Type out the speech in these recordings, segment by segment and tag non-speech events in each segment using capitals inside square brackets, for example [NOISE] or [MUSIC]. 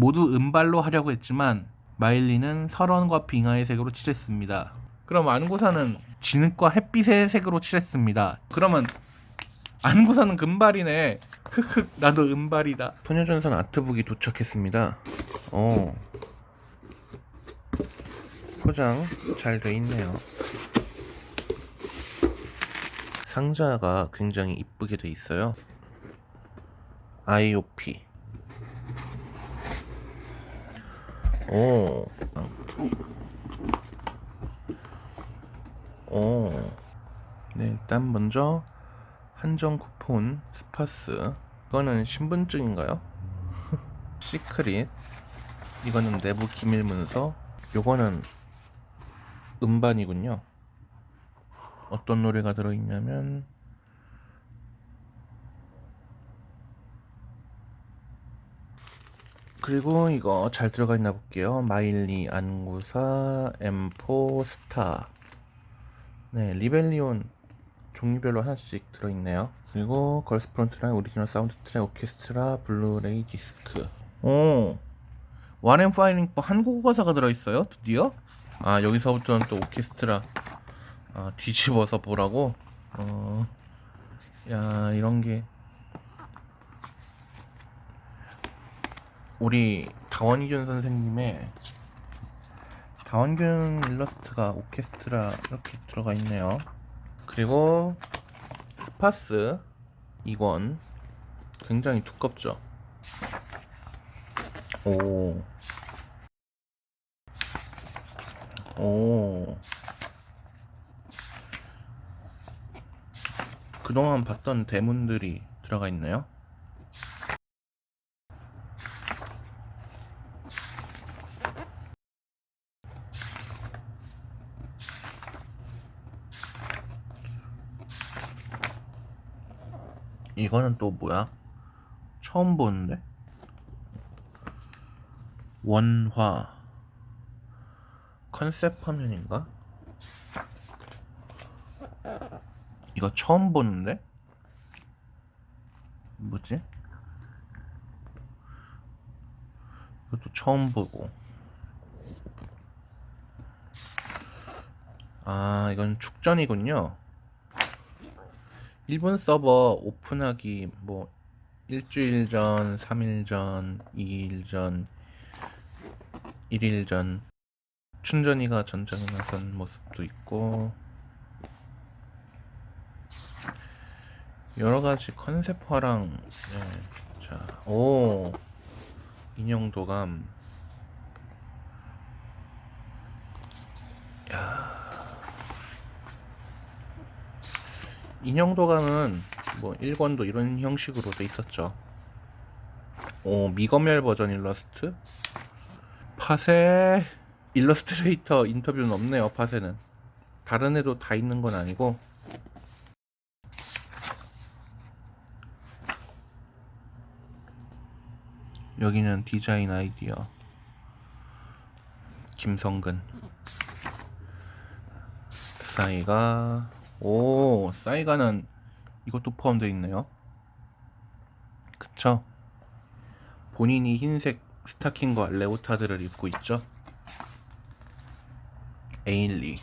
모두 은발로 하려고 했지만 마일리는 설원과 빙하의 색으로 칠했습니다. 그럼 안구사는 진흙과 햇빛의 색으로 칠했습니다. 그러면 안구사는 금발이네. 흑흑 나도 은발이다. 소녀전선 아트북이 도착했습니다. 어 포장 잘 돼 있네요. 상자가 굉장히 이쁘게 돼 있어요. IOP. 오. 오. 네, 일단 먼저 한정 쿠폰 스파스. 이거는 신분증인가요? [LAUGHS] 시크릿. 이거는 내부 기밀 문서. 요거는 음반이군요. 어떤 노래가 들어있냐면 그리고 이거 잘 들어가 있나 볼게요. 마일리 안구사 M4 스타. 네 리벨리온 종류별로 하나씩 들어있네요. 그리고 걸스프론트랑 오리지널 사운드 트랙 오케스트라 블루레이 디스크. 오! 완앤 파이링 한국어 가사가 들어있어요 드디어? 아 여기서부터는 또 오케스트라 아, 뒤집어서 보라고? 어, 야 이런 게 우리 다원균 선생님의 다원균 일러스트가 오케스트라 이렇게 들어가 있네요. 그리고 스파스 이건 굉장히 두껍죠. 오. 오. 그동안 봤던 대문들이 들어가 있네요. 이거는 또 뭐야? 처음 보는데? 원화 컨셉 화면인가? 이거 처음 보는데? 뭐지? 이것도 처음 보고 아 이건 축전이군요 일본 서버 오픈하기 뭐 일주일 전, 3일 전, 2일 전, 1일 전 춘전이가 전장에 나선 모습도 있고 여러 가지 컨셉화랑 네, 자, 오 인형 도감 인형 도감은 뭐 1권도 이런 형식으로 돼 있었죠. 오 미검열 버전 일러스트 파세 일러스트레이터 인터뷰는 없네요. 파세는 다른 애도 다 있는 건 아니고 여기는 디자인 아이디어 김성근 싸이가 오 싸이가는 이것도 포함되어 있네요. 그쵸? 본인이 흰색 스타킹과 레오타드를 입고 있죠? 에일리.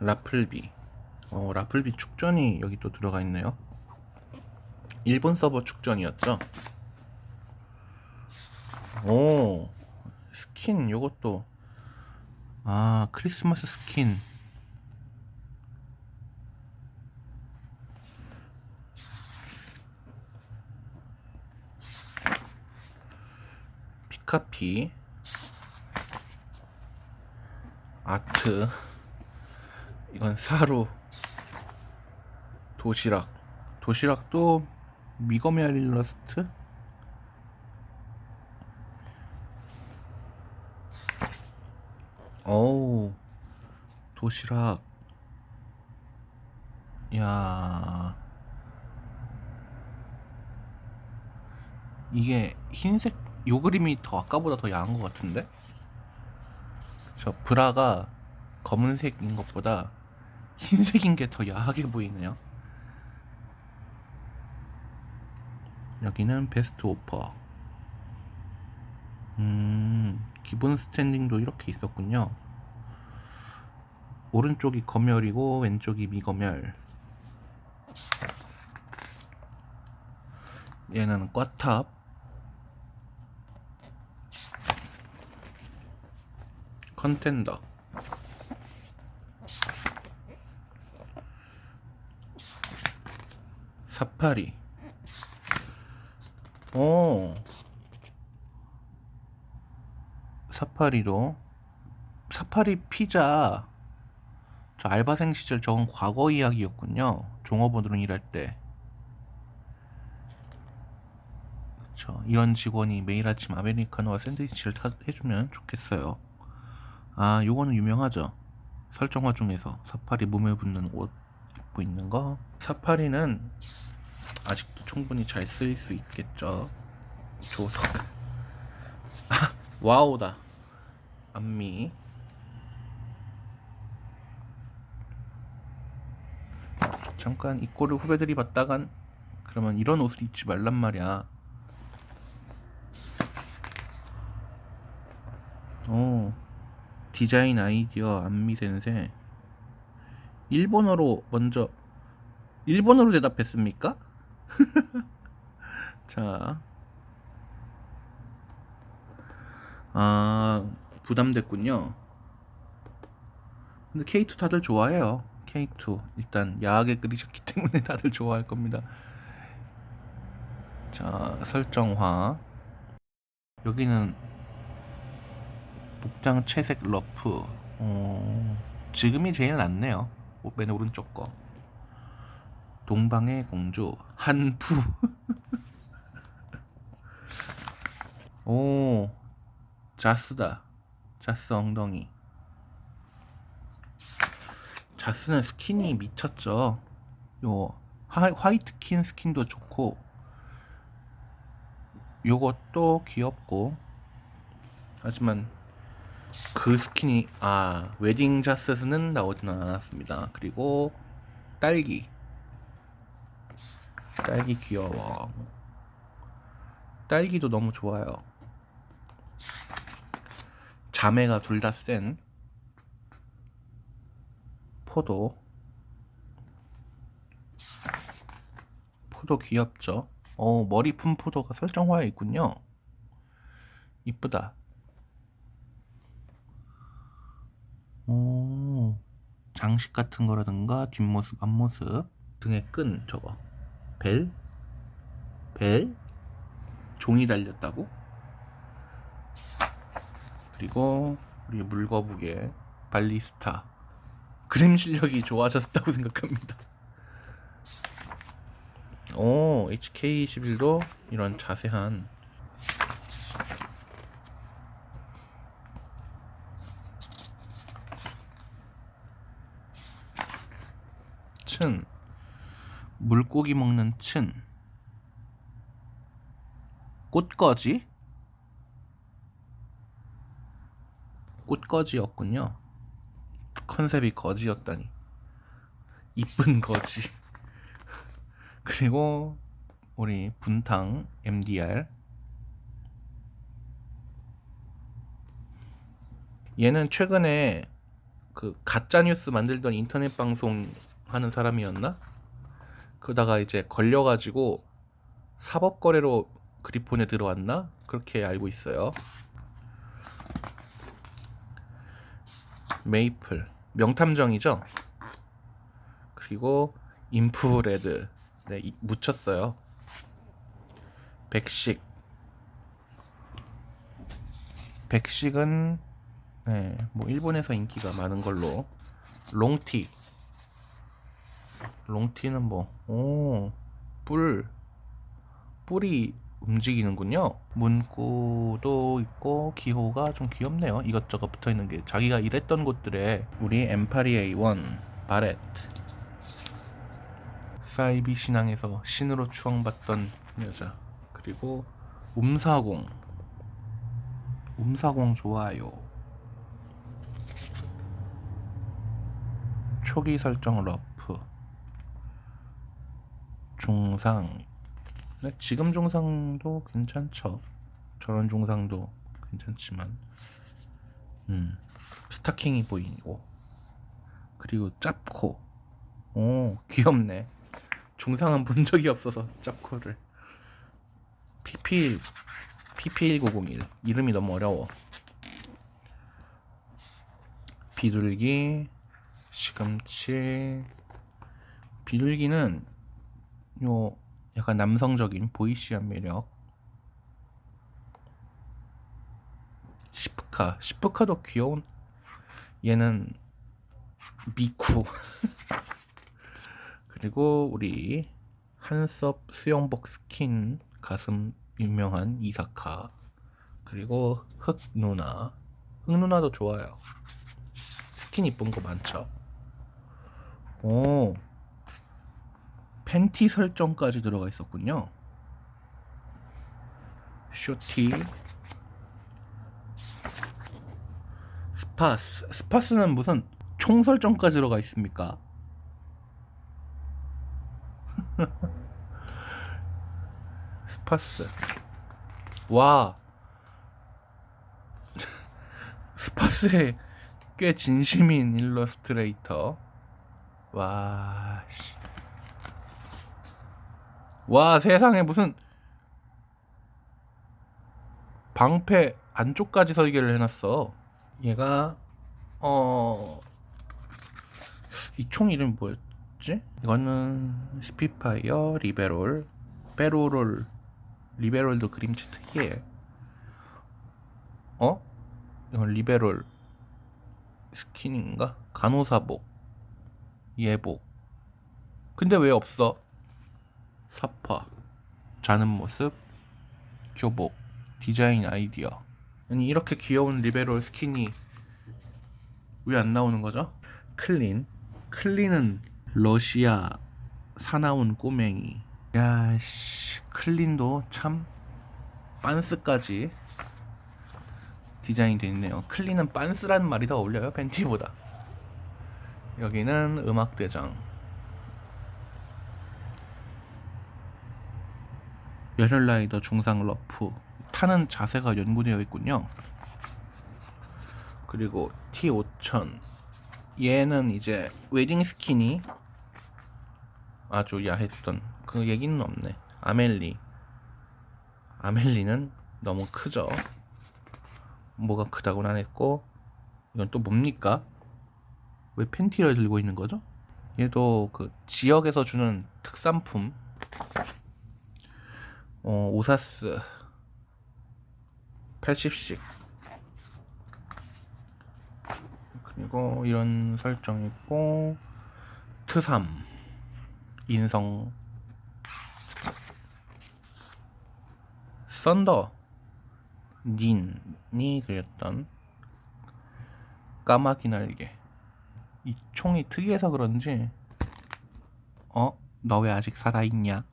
라플비. 어 라플비 축전이 여기 또 들어가 있네요 일본 서버 축전이었죠? 오 스킨 요것도. 아 크리스마스 스킨. 피카피. 아트. 이건 사루. 도시락. 도시락도 미검의 일러스트? 어우 도시락. 야. 이게 흰색 요 그림이 더 아까보다 더 야한 것 같은데? 저 브라가 검은색인 것보다 흰색인 게 더 야하게 보이네요. 여기는 베스트 오퍼. 음, 기본 스탠딩도 이렇게 있었군요. 오른쪽이 검열이고 왼쪽이 미검열. 얘는 꽈탑. 컨텐더. 사파리. 오. 사파리도 사파리 피자 저 알바생 시절 저건 과거 이야기였군요. 종업원으로 일할 때. 그쵸. 이런 직원이 매일 아침 아메리카노와 샌드위치를 타, 해주면 좋겠어요. 아, 요거는 유명하죠. 설정화 중에서 사파리 몸에 붙는 옷 입고 있는 거. 사파리는 아직도 충분히 잘 쓰일 수 있겠죠. 조석. 아, [LAUGHS] 와우다. 안미. 잠깐 이 꼴을 후배들이 봤다간 그러면 이런 옷을 입지 말란 말이야. 오, 디자인 아이디어 안미 센세. 일본어로 먼저 일본어로 대답했습니까? [LAUGHS] 자, 아 부담됐군요. 근데 K2 다들 좋아해요. K2 일단 야하게 그리셨기 [LAUGHS] 때문에 다들 좋아할 겁니다. 자 설정화 여기는 목장 채색 러프 어, 지금이 제일 낫네요. 맨 오른쪽 거 동방의 공주 한푸. 오 자스다. 자스 엉덩이. 자스는 스킨이 미쳤죠. 요 하, 화이트 킨 스킨도 좋고. 요것도 귀엽고. 하지만 그 스킨이 아 웨딩 자스는 나오지는 않았습니다. 그리고 딸기 딸기 귀여워. 딸기도 너무 좋아요. 자매가 둘 다 센 포도 포도 귀엽죠? 어 머리 품 포도가 설정화에 있군요. 이쁘다. 오 장식 같은 거라든가 뒷모습 앞모습 등에 끈 저거 벨? 벨? 종이 달렸다고? 그리고 우리 물거북의 발리스타 그림 실력이 좋아졌다고 생각합니다. 오, HK21도 이런 자세한 층 물고기 먹는 층 꽃거지 꽃거지였군요. 컨셉이 거지였다니. 이쁜 거지. [LAUGHS] 그리고 우리 분탕 MDR. 얘는 최근에 그 가짜 뉴스 만들던 인터넷 방송 하는 사람이었나? 그러다가 이제 걸려가지고 사법 거래로 그리폰에 들어왔나? 그렇게 알고 있어요. 메이플 명탐정이죠. 그리고 인프레드 네, 이- 묻혔어요. 백식 백식은 네, 뭐 일본에서 인기가 많은 걸로 롱티 롱티는 뭐, 오, 뿔, 뿔이 움직이는군요. 문구도 있고, 기호가 좀 귀엽네요. 이것저것 붙어 있는 게. 자기가 일했던 곳들에 우리 엠파리 A1, 바렛, 사이비 신앙에서 신으로 추앙받던 여자. 그리고 음사공. 음사공 좋아요. 초기 설정 러프 중상. 네, 지금 중상도 괜찮죠. 저런 중상도 괜찮지만. 음 스타킹이 보이고. 그리고 짭코. 오 귀엽네. 중상은 본 적이 없어서 짭코를. PP PP1901 이름이 너무 어려워. 비둘기 시금치. 비둘기는 요 약간 남성적인 보이시한 매력. 시프카. 시프카도 귀여운 얘는 미쿠. [LAUGHS] 그리고 우리 한섭 수영복 스킨 가슴 유명한 이사카. 그리고 흑 누나. 흑 누나도 좋아요. 스킨 이쁜 거 많죠? 오 팬티 설정까지 들어가 있었군요. 쇼티. 스파스 스파스는 무슨 총 설정까지 들어가 있습니까? [LAUGHS] 스파스. 와. [LAUGHS] 스파스에 꽤 진심인 일러스트레이터. 와 씨. 와 세상에 무슨 방패 안쪽까지 설계를 해놨어 얘가 어 이 총 이름 뭐였지? 이거는 스피파이어 리베롤 베로롤 리베롤도 그림체 특이해 어? 이건 리베롤 스킨인가? 간호사복 예복 근데 왜 없어? 사파 자는 모습 교복 디자인 아이디어. 아니 이렇게 귀여운 리베롤 스킨이 왜 안 나오는 거죠? 클린. 클린은 러시아 사나운 꼬맹이. 야씨 클린도 참 빤스까지 디자인 돼 있네요. 클린은 빤스라는 말이 더 어울려요 팬티보다. 여기는 음악대장 열혈라이더 중상 러프 타는 자세가 연구되어 있군요. 그리고 T5000 얘는 이제 웨딩 스킨이 아주 야했던 그 얘기는 없네. 아멜리 아멜리는 너무 크죠. 뭐가 크다고는 안 했고 이건 또 뭡니까? 왜 팬티를 들고 있는 거죠? 얘도 그 지역에서 주는 특산품 어, 오사스. 80씩 그리고 이런 설정 있고 트삼. 인성. 썬더. 닌이 그렸던 까마귀 날개. 이 총이 특이해서 그런지 어? 너 왜 아직 살아있냐?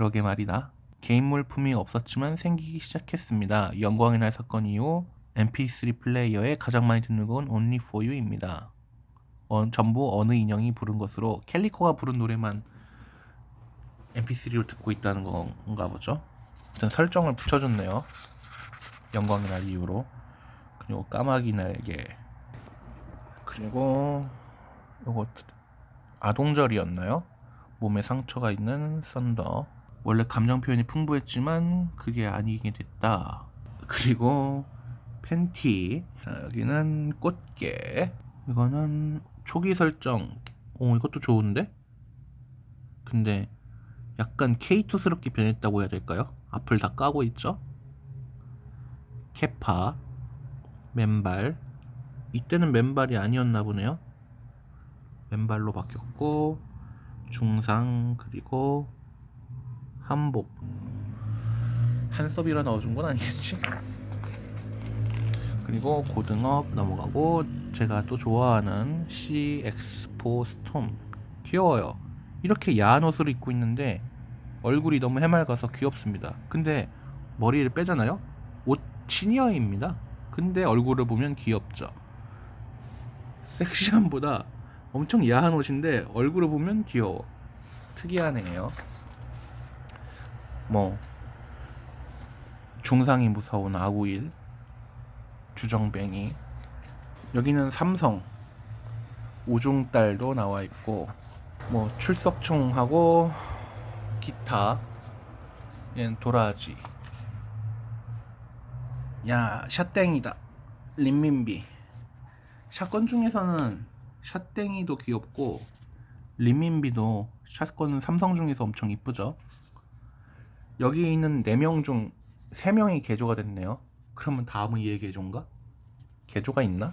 그러게 말이다. 개인 물품이 없었지만 생기기 시작했습니다. 영광의 날 사건 이후 MP3 플레이어에 가장 많이 듣는 곡은 Only For You입니다. 어, 전부 어느 인형이 부른 것으로 캘리코가 부른 노래만 MP3로 듣고 있다는 건가 보죠. 일단 설정을 붙여줬네요. 영광의 날 이후로 그리고 까마귀 날개 그리고 요거 아동절이었나요? 몸에 상처가 있는 썬더 원래 감정 표현이 풍부했지만 그게 아니게 됐다. 그리고 팬티 자, 여기는 꽃게 이거는 초기 설정 오 이것도 좋은데? 근데 약간 K2스럽게 변했다고 해야 될까요? 앞을 다 까고 있죠? 캐파 맨발 이때는 맨발이 아니었나 보네요 맨발로 바뀌었고 중상 그리고 한복 한섭이라 넣어준 건 아니겠지? [LAUGHS] 그리고 고등업 넘어가고 제가 또 좋아하는 CX4 스톰 귀여워요 이렇게 야한 옷을 입고 있는데 얼굴이 너무 해맑아서 귀엽습니다 근데 머리를 빼잖아요? 옷 시니어입니다 근데 얼굴을 보면 귀엽죠 섹시함보다 엄청 야한 옷인데 얼굴을 보면 귀여워. 특이한 애예요. 뭐 중상이 무서운 아구일, 주정뱅이. 여기는 삼성. 오중딸도 나와 있고 뭐 출석총하고 기타 얘는 도라지. 야 샷땡이다. 린민비. 샷건 중에서는 샷땡이도 귀엽고 린민비도 샷건은 삼성 중에서 엄청 이쁘죠 여기 있는 4명 중 3명이 개조가 됐네요. 그러면 다음은 얘 개조인가? 개조가 있나?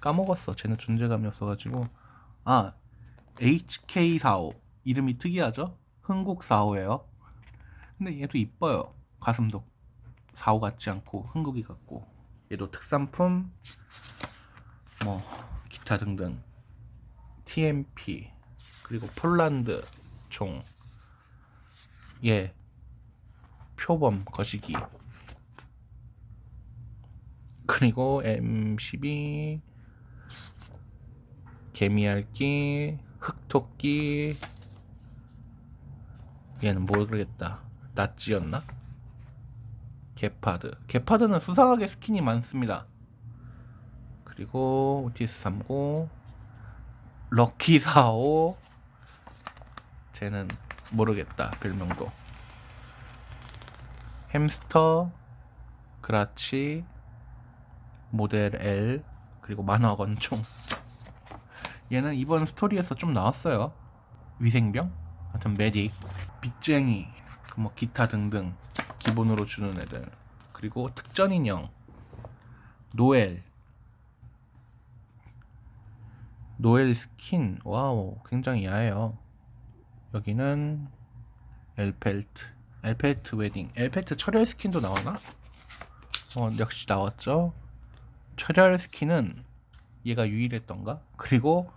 까먹었어. 쟤는 존재감이 없어가지고. 아 HK45 이름이 특이하죠? 흥국45예요. 근데 얘도 이뻐요. 가슴도. 45 같지 않고 흥국이 같고. 얘도 특산품 뭐 기타 등등. TMP 그리고 폴란드 총. 예, 표범 거시기. 그리고 M12. 개미알기 흑토끼. 얘는 모르겠다? 낫지였나? 게파드. 게파드는 수상하게 스킨이 많습니다. 그리고 OTS39 럭키45 쟤는 모르겠다 별명도 햄스터 그라치 모델 L 그리고 만화 권총. 얘는 이번 스토리에서 좀 나왔어요. 위생병? 하여튼 메딕. 빚쟁이. 그뭐 기타 등등 기본으로 주는 애들. 그리고 특전 인형. 노엘. 노엘 스킨. 와우 굉장히 야해요. 여기는 엘펠트 엘펠트 웨딩. 엘펠트 철혈 스킨도 나오나? 어 역시 나왔죠. 철혈 스킨은 얘가 유일했던가? 그리고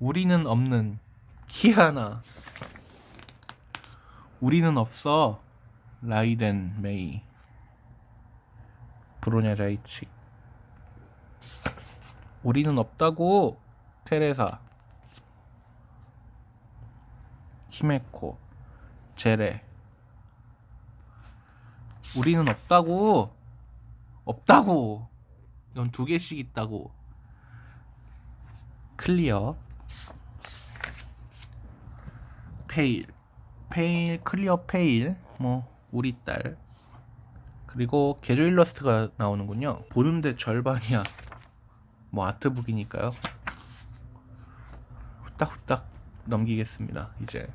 우리는 없는 키아나. 우리는 없어. 라이덴 메이. 브로냐 자이치. 우리는 없다고 테레사. 히메코. 제레 우리는 없다고. 없다고. 이건 두 개씩 있다고. 클리어. 페일. 페일 클리어 페일. 뭐 우리 딸. 그리고 개조 일러스트가 나오는군요. 보는데 절반이야. 뭐 아트북이니까요. 후딱후딱 넘기겠습니다 이제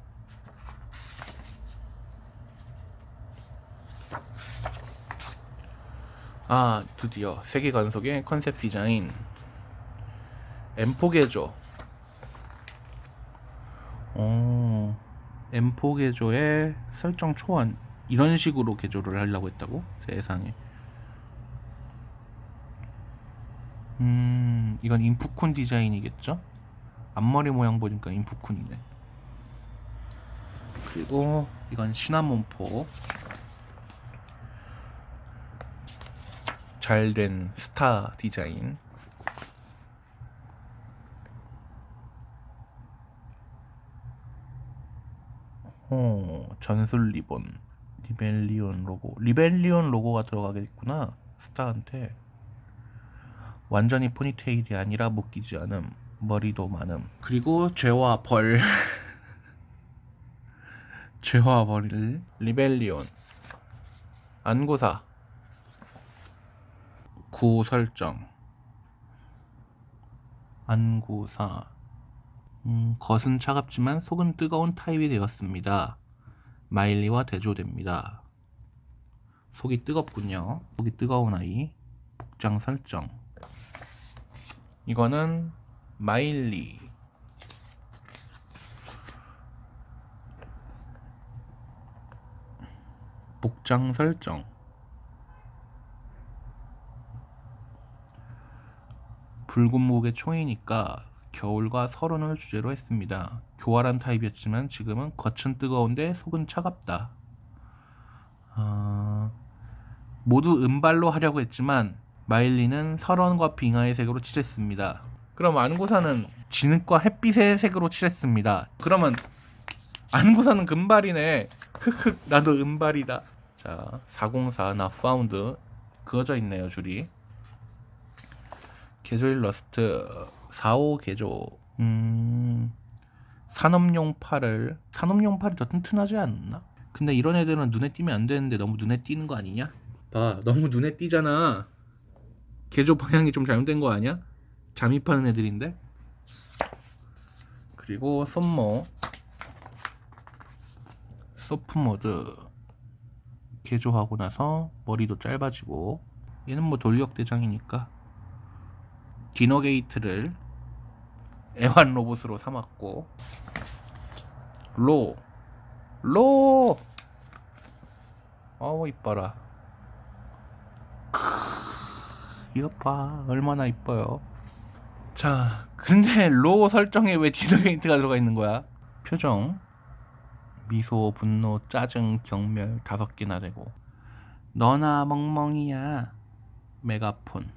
아 드디어 세계 관속의 컨셉 디자인. M4 개조. 어, M4 개조의 설정 초안. 이런 식으로 개조를 하려고 했다고? 세상에. 음 이건 인프쿤 디자인이겠죠? 앞머리 모양 보니까 인프쿤이네. 그리고 이건 시나몬포 잘 된 스타 디자인. 어, 전술 리본. 리벨리온 로고. 리벨리온 로고가 들어가겠구나 스타한테. 완전히 포니테일이 아니라 묶이지 않음. 머리도 많음. 그리고 죄와 벌. [LAUGHS] 죄와 벌을 리벨리온. 안고사 구 설정 안고사 음, 겉은 차갑지만 속은 뜨거운 타입이 되었습니다. 마일리와 대조됩니다. 속이 뜨겁군요. 속이 뜨거운 아이. 복장 설정. 이거는 마일리. 복장 설정. 붉은 목의 총이니까 겨울과 설원을 주제로 했습니다. 교활한 타입이었지만 지금은 겉은 뜨거운데 속은 차갑다. 아, 모두 은발로 하려고 했지만 마일리는 설원과 빙하의 색으로 칠했습니다. 그럼 안구사는 진흙과 햇빛의 색으로 칠했습니다. 그러면 안구사는 금발이네. 흑흑 나도 은발이다. 자, 404 나 파운드 그어져 있네요 줄이. 개조 일 러스트 45 개조. 음 산업용 팔을 산업용 팔이 더 튼튼하지 않나? 근데 이런 애들은 눈에 띄면 안 되는데 너무 눈에 띄는 거 아니냐? 봐 너무 눈에 띄잖아. 개조 방향이 좀 잘못된 거 아니야? 잠입하는 애들인데. 그리고 손모 소프 모드 개조하고 나서 머리도 짧아지고 얘는 뭐 돌격 대장이니까 디너 게이트를 애완 로봇으로 삼았고 로 로! 어우 이뻐라. 크으, 이것 봐. 얼마나 이뻐요. 자 근데 로 설정에 왜 디너 게이트가 들어가 있는 거야? 표정. 미소 분노 짜증 경멸 다섯 개나 되고. 너나 멍멍이야. 메가폰.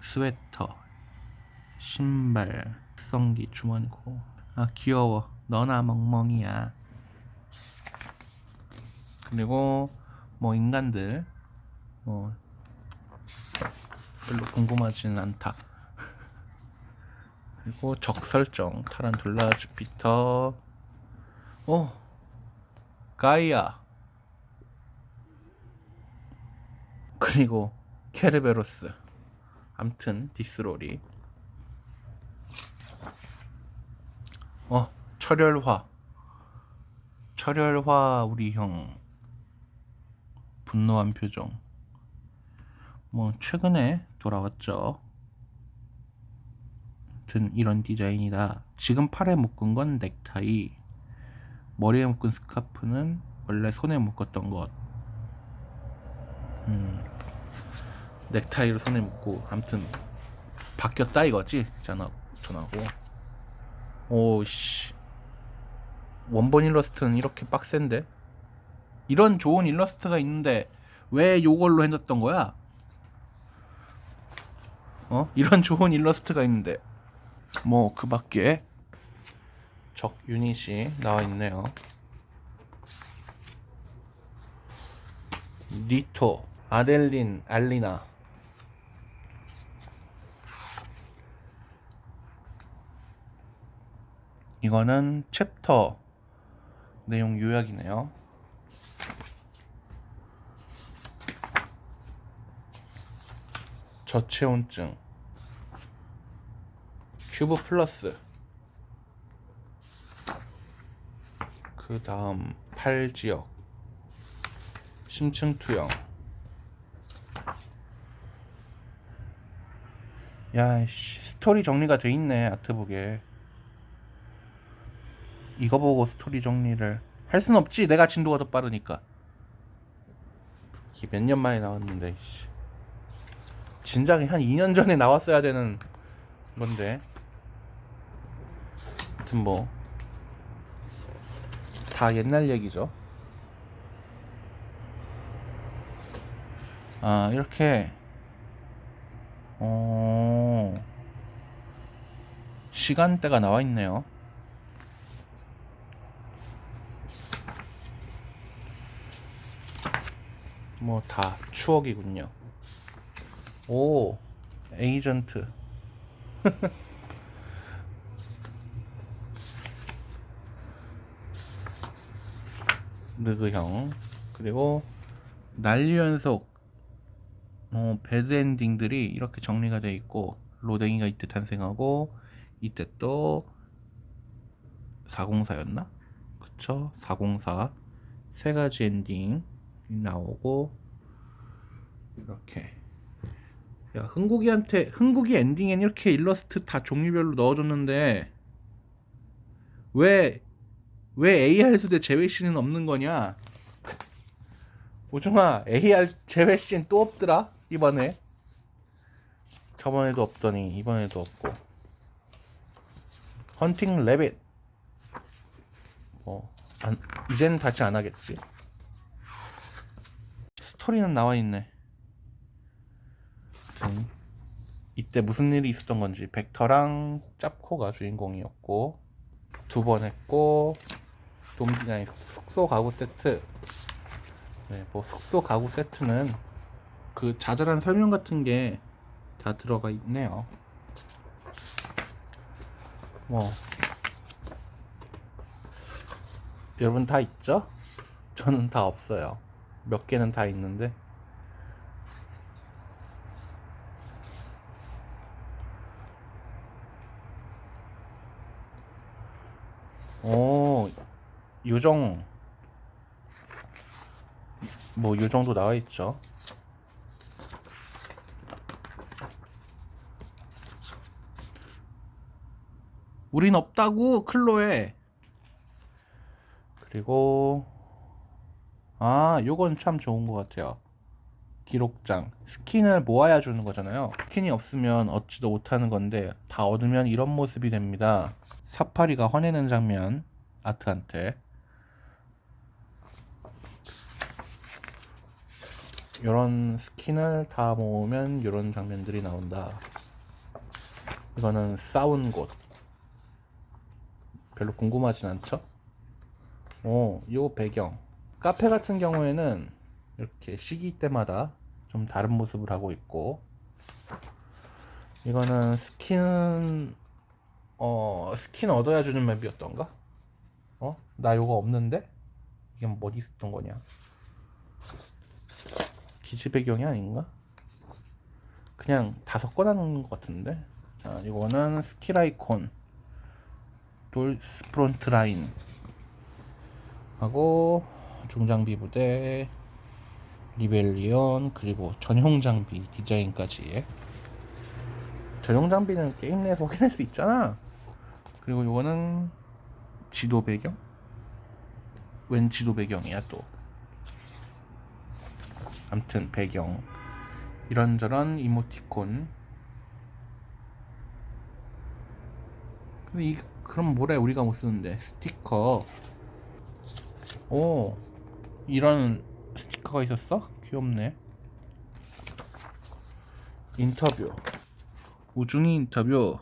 스웨터 신발 성기 주머니고. 아 귀여워. 너나 멍멍이야. 그리고 뭐 인간들 뭐 별로 궁금하지는 않다. [LAUGHS] 그리고 적 설정 타란툴라 주피터. 오 가이아. 그리고 케르베로스. 암튼 디스로리 어 철혈화. 철혈화 우리 형. 분노한 표정. 뭐 최근에 돌아왔죠. 아무튼 이런 디자인이다. 지금 팔에 묶은 건 넥타이. 머리에 묶은 스카프는 원래 손에 묶었던 것. 음, 넥타이로 손에 묶고 아무튼 바뀌었다 이거지 전하고 전하고 오씨 원본 일러스트는 이렇게 빡센데 이런 좋은 일러스트가 있는데 왜 요걸로 해놨던 거야? 어? 이런 [LAUGHS] 좋은 일러스트가 있는데 뭐 그 밖에 적 유닛이 나와 있네요. 니토, 아델린, 알리나. 이거는 챕터 내용 요약이네요. 저체온증. 큐브 플러스. 그 다음 팔지역. 심층 투영. 야씨 스토리 정리가 돼 있네 아트북에 이거 보고 스토리 정리를 할 순 없지 내가 진도가 더 빠르니까 이게 몇 년 만에 나왔는데 씨. 진작에 한 2년 전에 나왔어야 되는 건데 하여튼 뭐 다 옛날 얘기죠. 아, 이렇게, 어, 시간대가 나와 있네요. 뭐 다 추억이군요. 오, 에이전트. [LAUGHS] 느그형 그리고 난리 연속 어, 배드 엔딩들이 이렇게 정리가 돼 있고 로댕이가 이때 탄생하고 이때 또 404였나? 그쵸? 404 세 가지 엔딩 나오고 이렇게. 야 흥국이한테 흥국이 엔딩엔 이렇게 일러스트 다 종류별로 넣어줬는데 왜왜 AR 수대 제외 씬은 없는 거냐? 오중아 AR 제외 씬또 없더라 이번에. 저번에도 없더니 이번에도 없고. 헌팅 레빗. 뭐 안, 이젠 다시 안 하겠지 스토리는 나와 있네 아무튼 이때 무슨 일이 있었던 건지 벡터랑 짭코가 주인공이었고 두 번 했고 돔디나이 숙소 가구 세트 네, 뭐 숙소 가구 세트는 그 자잘한 설명 같은 게 다 들어가 있네요. 뭐 여러분 다 있죠? 저는 다 없어요. 몇 개는 다 있는데. 오 요정. 뭐 요정도 나와 있죠. 우린 없다고 클로에. 그리고 아 요건 참 좋은 것 같아요. 기록장. 스킨을 모아야 주는 거잖아요. 스킨이 없으면 얻지도 못하는 건데 다 얻으면 이런 모습이 됩니다. 사파리가 화내는 장면. 아트한테. 이런 스킨을 다 모으면 이런 장면들이 나온다. 이거는 싸운 곳. 별로 궁금하진 않죠? 오, 요 배경. 카페 같은 경우에는 이렇게 시기 때마다 좀 다른 모습을 하고 있고, 이거는 스킨, 어, 스킨 얻어야 주는 맵이었던가? 어? 나 요거 없는데? 이게 뭐 어디 있었던 거냐? 기지 배경이 아닌가? 그냥 다 섞어놨는 것 같은데? 자, 이거는 스킬 아이콘. 돌 프론트 라인 하고 중장비 부대 리벨리온 그리고 전용 장비 디자인까지. 전용 장비는 게임 내에서 확인할 수 있잖아. 그리고 이거는 지도 배경? 웬 지도 배경이야 또? 암튼 배경. 이런저런 이모티콘. 근데 이 그럼 뭐래? 우리가 못 쓰는데. 스티커. 오 이런 스티커가 있었어? 귀엽네. 인터뷰. 우중이 인터뷰.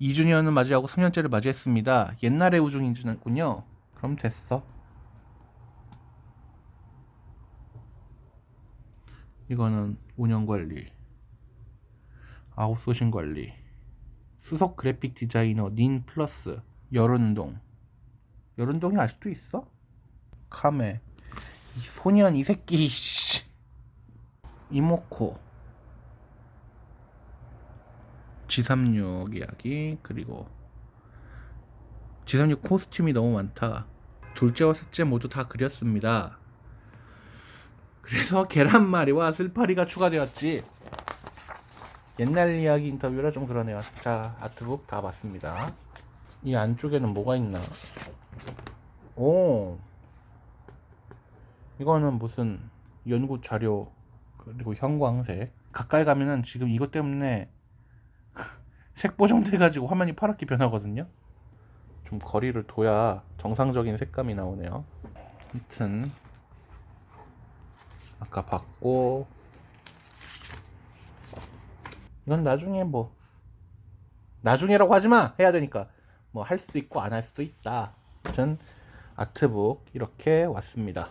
2주년을 맞이하고 3년째를 맞이했습니다. 옛날에 우중이군요. 그럼 됐어. 이거는 운영 관리. 아웃소싱 관리. 수석 그래픽 디자이너 닌 플러스 여른동. 여른동이 아직도 있어? 카메. 이 소년 이 새끼 씨. 이모코. G36 이야기. 그리고 G36 코스튬이 너무 많다. 둘째와 셋째 모두 다 그렸습니다. 그래서 계란말이와 슬파리가 추가되었지. 옛날 이야기 인터뷰라 좀 그러네요. 자, 아트북 다 봤습니다. 이 안쪽에는 뭐가 있나? 오, 이거는 무슨 연구 자료 그리고 형광색. 가까이 가면은 지금 이것 때문에 [LAUGHS] 색 보정돼 가지고 화면이 파랗게 변하거든요. 좀 거리를 둬야 정상적인 색감이 나오네요. 아무튼 아까 봤고 이건 나중에 뭐 나중에라고 하지 마 해야 되니까 뭐 할 수도 있고 안 할 수도 있다. 아무튼 아트북 이렇게 왔습니다.